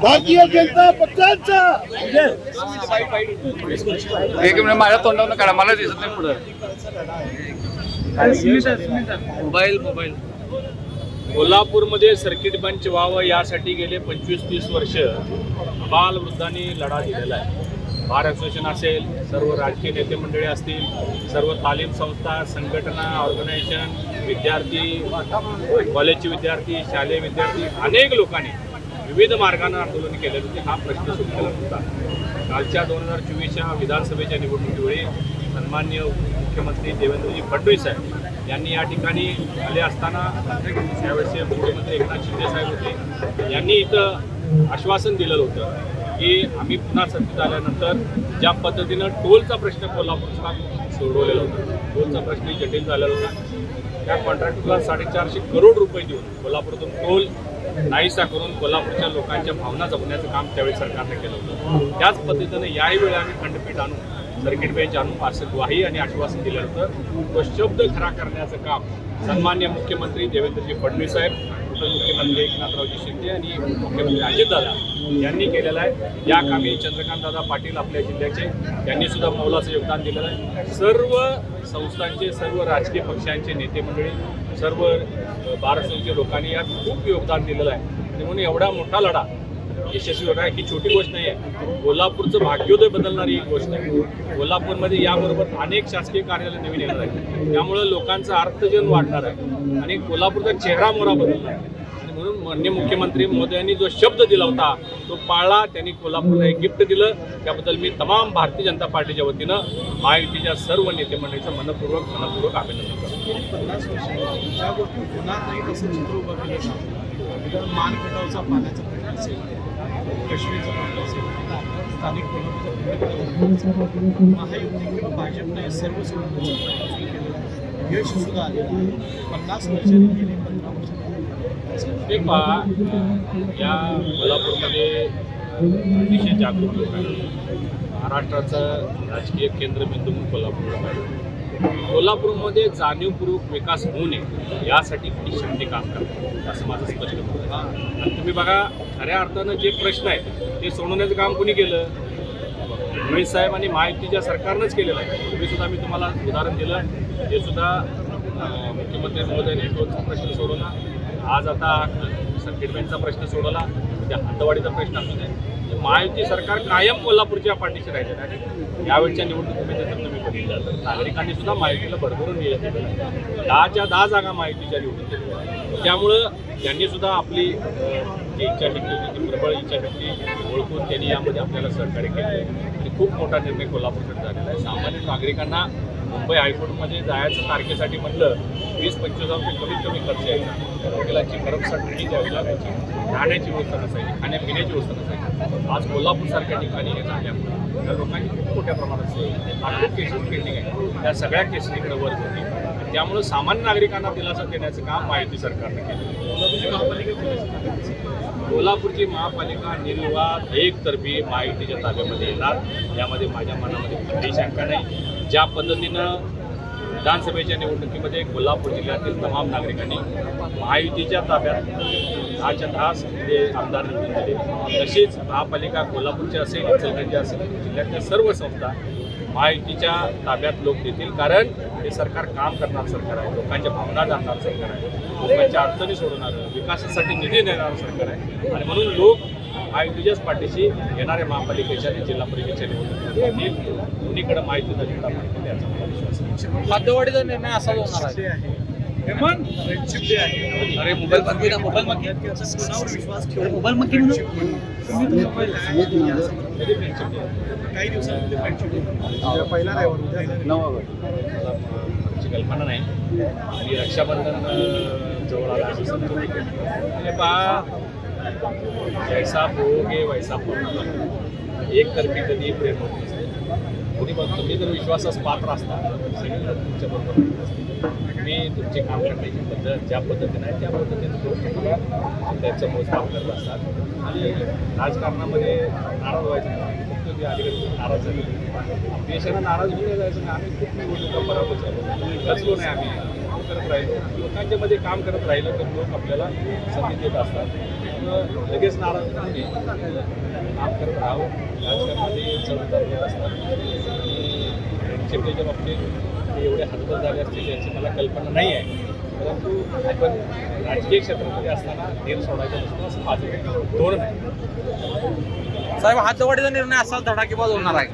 भारतीय जनता पक्षाचा एक मिनिट माझ्या तोंडावर काढा मला दिसत नाही पुढे मोबाईल मोबाईल कोल्हापूरमध्ये सर्किट बंच व्हावं यासाठी गेले पंचवीस तीस वर्ष बालवृद्धांनी लढा दिलेला आहे. बार असोसिएशन असेल सर्व राजकीय नेते मंडळी असतील सर्व तालीम संस्था संघटना ऑर्गनायझेशन विद्यार्थी कॉलेजचे विद्यार्थी शालेय विद्यार्थी अनेक लोकांनी विविध मार्गानं आंदोलन केलेलं होते. हा प्रश्न सुटलेला होता. कालच्या दोन हजार चोवीसच्या विधानसभेच्या निवडणुकीवेळी सन्मान्य मुख्यमंत्री देवेंद्रजी फडणवीस साहेब यांनी या ठिकाणी आले असताना त्यावेळेसचे मुख्यमंत्री एकनाथ शिंदे साहेब होते. यांनी इथं आश्वासन दिलेलं होतं. की आम्ही पुन्हा सत्तेत आल्यानंतर ज्या पद्धतीनं टोलचा प्रश्न कोल्हापूरचा सोडवलेला होता टोलचा प्रश्न जटिल झालेला होता. त्या कॉन्ट्रॅक्टरला साडेचारशे करोड रुपये देऊन कोल्हापूरतून टोल नाहीसा करून कोल्हापूरच्या लोकांच्या भावना जपण्याचं काम त्यावेळी सरकारने केलं होतं. त्याच पद्धतीनं याही वेळी आम्ही खंडपीठ आणून सर्किट बेंच आणून असं ग्वाही आणि आश्वासन दिलं होतं. तो शब्द खरा करण्याचं काम सन्मान्य मुख्यमंत्री देवेंद्रजी फडणवीस साहेब उपमुख्यमंत्री एकनाथरावजी शिंदे आणि मुख्यमंत्री अजितदादा यांनी केलेलं आहे. या कामी चंद्रकांतदादा पाटील आपल्या जिल्ह्याचे यांनी सुद्धा मौलाचं योगदान दिलेलं आहे. सर्व संस्थांचे सर्व राजकीय पक्षांचे नेते मंडळी सर्व बारासंघच्या लोकांनी यात खूप योगदान दिलेलं आहे. म्हणून एवढा मोठा लढा यशस्वी होणार. ही छोटी गोष्ट नाही आहे. कोल्हापूरचं भाग्योदय बदलणारी एक गोष्ट आहे. कोल्हापूरमध्ये याबरोबर अनेक शासकीय कार्यालय नवीन येणार आहेत. त्यामुळं लोकांचं अर्थजन वाढणार आहे. आणि कोल्हापूरचा चेहरा मोहरा बदलणार आहे. मान्य मुख्यमंत्री महोदयांनी जो शब्द दिला होता तो पाळला. त्यांनी कोल्हापूरला एक गिफ्ट दिलं. त्याबद्दल मी तमाम भारतीय जनता पार्टीच्या वतीनं महायुतीच्या सर्व नेते मंडळीचं मनपूर्वक मनपूर्वक अभिनंदन करतो. पन्नास मानखटावचा पाण्याचा प्रश्न असेल स्थानिक भाजपने सर्व यश सुद्धा आलेलं आहे. पन्नास वर्षांनी गेली पंधरा वर्ष ते पहा या कोल्हापूरमध्ये अतिशय जागरूक लोक महाराष्ट्राचं राजकीय केंद्रबिंदू म्हणून कोल्हापूर आहे कोल्हापूरमध्ये जाणीवपूर्वक विकास होऊ नये यासाठी किती शक्ती काम करतात असं माझं स्पष्ट मत आहे. आणि तुम्ही बघा खऱ्या अर्थानं जे प्रश्न आहेत ते सोडवण्याचं काम कोणी केलं? रोहित साहेब आणि महायुतीच्या सरकारनंच केलेलं आहे तुम्ही सुद्धा मी तुम्हाला उदाहरण दिलं. ते सुद्धा मुख्यमंत्री महोदयाने प्रश्न सोडवला. आज आता सर्किट प्रश्न सोडवला म्हणजे त्या हातवाडीचा प्रश्न असू दे. म्हणजे महायुती सरकार कायम कोल्हापूरच्या पाठीशी राहिलेलं आहे. यावेळच्या निवडणुकीमध्ये म्हणजे त्यांना मी बघितलं तर नागरिकांनी सुद्धा माहितीला भरभरून दिलं दहाच्या दहा जागा माहितीच्या निवडून दिलेल्या त्यामुळं त्यांनी सुद्धा आपली जी इच्छाशक्ती होती ती प्रबळ इच्छाशक्ती ओळखून त्यांनी यामध्ये आपल्याला सहकार्य केलं आणि खूप मोठा निर्णय कोल्हापूरकडे झालेला आहे. सामान्य नागरिकांना मुंबई हायकोर्टमध्ये जायचं तारखेसाठी म्हटलं वीस पंचवीस हजार रुपये कमीत कमी खर्च यायचा वकिलांची भरमसाठ ट्रेनिंग द्यावी लागायची. राहण्याची व्यवस्था नसायची खाण्यापिण्याची व्यवस्था नसायची आज कोल्हापूरसारख्या ठिकाणी हे झाल्यामुळे त्या लोकांची खूप मोठ्या प्रमाणात सोय. लाखो केसेस पेंडिंग आहे त्या सगळ्या केसेस इकडे वर्क होती. त्यामुळे सामान्य नागरिकांना दिलासा देण्याचं काम माहिती सरकारनं केलं. कोल्हापूरची महापालिका निर्विवाद एकतर्फी माहितीच्या ताब्यामध्ये येणार. यामध्ये माझ्या मनामध्ये कुठलीही शंका नाही? ज्या पद्धतीनं विधानसभेच्या निवडणुकीमध्ये कोल्हापूर जिल्ह्यातील तमाम नागरिकांनी महायुतीच्या ताब्यात दहाच्या दहा ते आमदार निवडून दिले. तशीच महापालिका कोल्हापूरची असेल इचलकरंजी असेल जिल्ह्यातल्या सर्व संस्था महायुतीच्या ताब्यात लोक देतील. कारण हे सरकार काम करणार सरकार आहे लोकांच्या भावना जाणणार सरकार आहे लोकांच्या अडचणी सोडवणारं विकासासाठी निधी देणारं सरकार आहे. आणि म्हणून लोक महायुतीच्याच पाठीशी येणाऱ्या महापालिकेच्या आणि जिल्हा परिषदेच्या निवडणुकीतील दोन्हीकडे महायुतीचा झेंडा पाठवतील याचा मला विश्वास आहे. मध्यवाढीचा निर्णय असाच होणार आहे. अरे मोबाईल मोबाईल विश्वास मोबाईल? काही दिवसांमध्ये पहिला कल्पना नाही. आणि रक्षाबंधन जवळ आलं असं समजून पहा जैसा भोगे वैसा भोग एकतर्फी कधी प्रेम होत नसते. कोणी बघ तुम्ही जर विश्वासास पात्र असता तर सगळे तुमच्या बरोबर तुम्ही तुमचे काम करण्याची पद्धत ज्या पद्धतीने आहे त्या पद्धतीने लोक त्याचं मोजमाप करत असतात. आणि राजकारणामध्ये नाराज व्हायचं फक्त ते अलीकडे नाराज झाले. देशाला नाराज होऊन जायचं. नाही आम्ही खूप निवडणुका बरोबर झालो. खचलो नाही आम्ही. काम करत राहिलो. लोकांच्या मध्ये काम करत राहिलं तर लोक आपल्याला संधी देत असतात. लगेच नाराज होऊ नये काम करत राहावं राजकारणामध्ये चढउतार येत असतात. फ्रेंडशिपच्या बाबतीत ते एवढे हातबल झाले असतील याची मला कल्पना नाही आहे. परंतु आपण राजकीय क्षेत्रामध्ये असताना नेर सोडायचा नसतं असं माझं धोरण आहे. साहेब हा हातवाडीचा निर्णय असाच धडाकेबाज होणार आहे.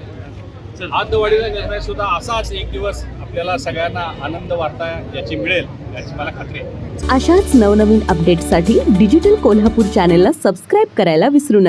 हातवाडीचा निर्णय सुद्धा असाच एक दिवस आपल्याला सगळ्यांना आनंद वार्ता याची मिळेल याची मला खात्री आहे. अशाच नवनवीन अपडेट्ससाठी डिजिटल कोल्हापूर चॅनेलला सबस्क्राईब करायला विसरू नका.